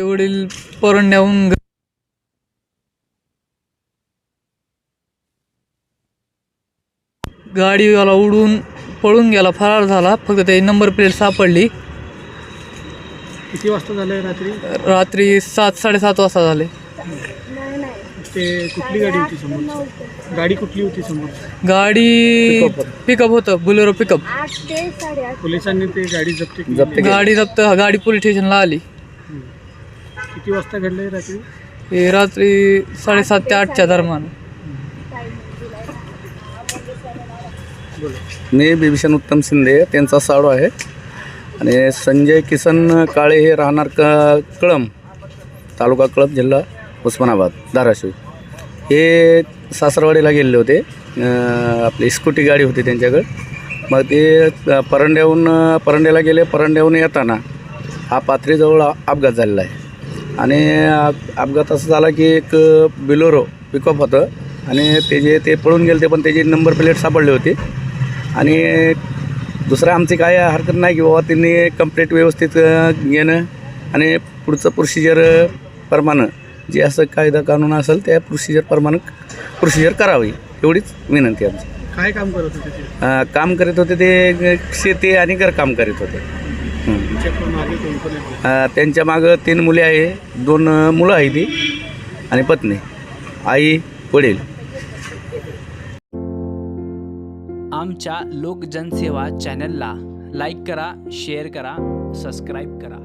वडील परंड्याहून गाडीवाला उडून पळून गेला फरार झाला. फक्त त्याची नंबर प्लेट सापडली. किती वाजता झालं रात्री? रात्री सात साडेसात वाजता झाले. ते कुठली गाडी होती समोर? गाडी कुठली होती समोर? गाडी पिकअप होतं. बुलेरो पिकअप ते पोलिसांनी ते गाडी जप्त केली. गाडी जप्त गाडी पोलीस स्टेशनला आली. किती वाजता घडलंय रात्री? हे रात्री साडेसात ते आठच्या दरम्यान. मी बिभीषण उत्तम शिंदे त्यांचा साडू आहे. आणि संजय किसन काळे हे राहणार क कळम तालुका कळम जिल्हा उस्मानाबाद धाराशिव. हे सासरवाडीला गेलेले होते. अं, आपली स्कूटी गाडी होती त्यांच्याकडे. मग ते परंड्याहून परंड्याला गेले. परंड्याहून येताना हा पाथरीजवळ अपघात झालेला आहे. आणि अप- अपघात असं झाला की एक बिलोरो पिकअप होतं. आणि ते जे ते पळून गेले ते पण त्याची नंबर प्लेट सापडली होती. आणि दुसरं आमची काय हरकत नाही की बाबा त्यांनी कंप्लेंट व्यवस्थित घेणं आणि पुढचं प्रोसिजर प्रमाणे जे असं कायदा कानून असेल त्या प्रोसिजर प्रमाणे प्रोसिजर करावी. एवढीच विनंती आमची. काय काम करत होते काम करीत होते ते शेती आणि घरकाम करीत होते. त्यांच्या मागं तीन मुले आहे. दोन मुलं आहे ती आणि पत्नी. आई वडील. आमच्या लोकजनसेवा चॅनलला लाईक करा शेअर करा सबस्क्राईब करा.